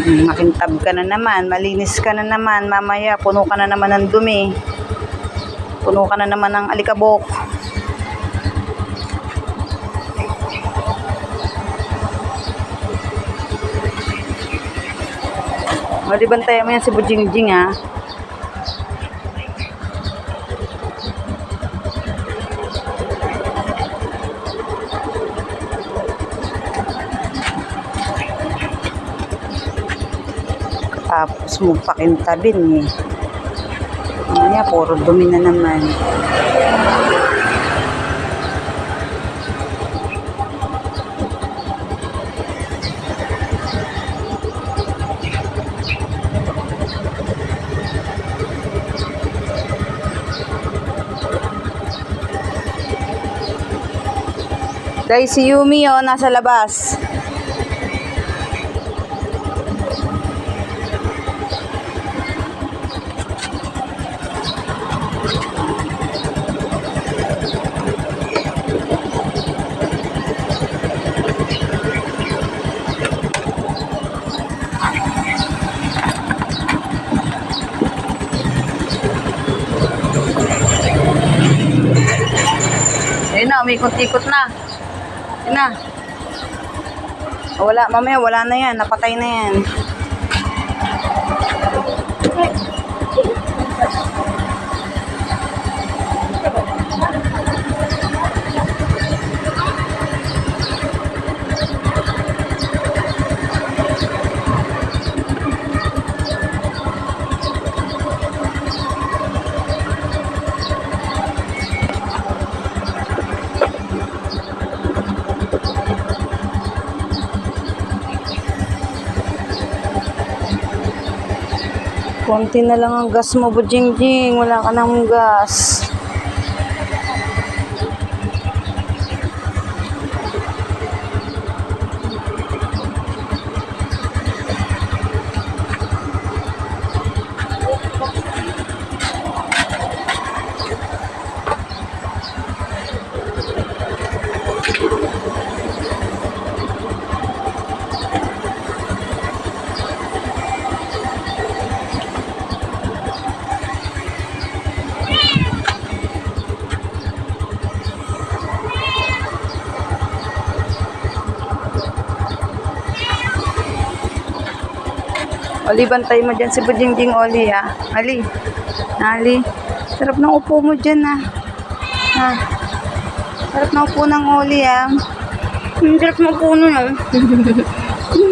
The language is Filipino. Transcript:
Mm, Makintab ka na naman, malinis ka na naman, mamaya puno ka na naman ng dumi. Puno ka na naman ng alikabok. O, di bantayan mo yan si Bujingjing, ha? Tapos mo pakintabin, eh. Mamaya, puro dumi na naman. Dahil si Yumi, oh, nasa labas. Umikot-ikot na. Ayun na. Wala, mamaya wala na yan. Napatay na yan. Konti na lang ang gas mo, Bujingjing. Wala ka ng gas. Oli, bantay mo dyan si Bujingjing Oli, ah. Ali. Ali. Sarap ng upo mo dyan, ah. Ha. Sarap ng upo ng Oli, ah. Ang sarap ng upo nun, ah.